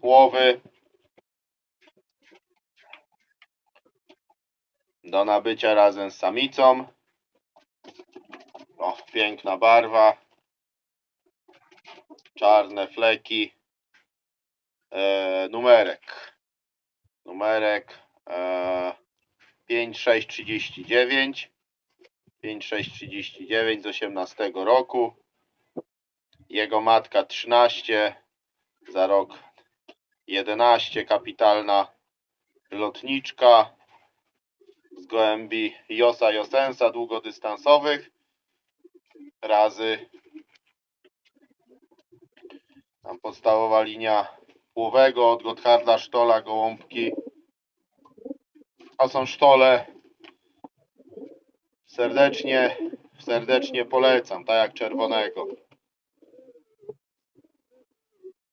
płowy. Do nabycia razem z samicą. O, piękna barwa. Czarne fleki. E, numerek. Numerek e, 5639. 5639 z 18 roku. Jego matka 13 za rok 11 kapitalna lotniczka z gołębi Josa Josensa długodystansowych razy tam podstawowa linia płowego od Gotthardta Sztola gołąbki. A są sztole. Serdecznie serdecznie polecam tak jak czerwonego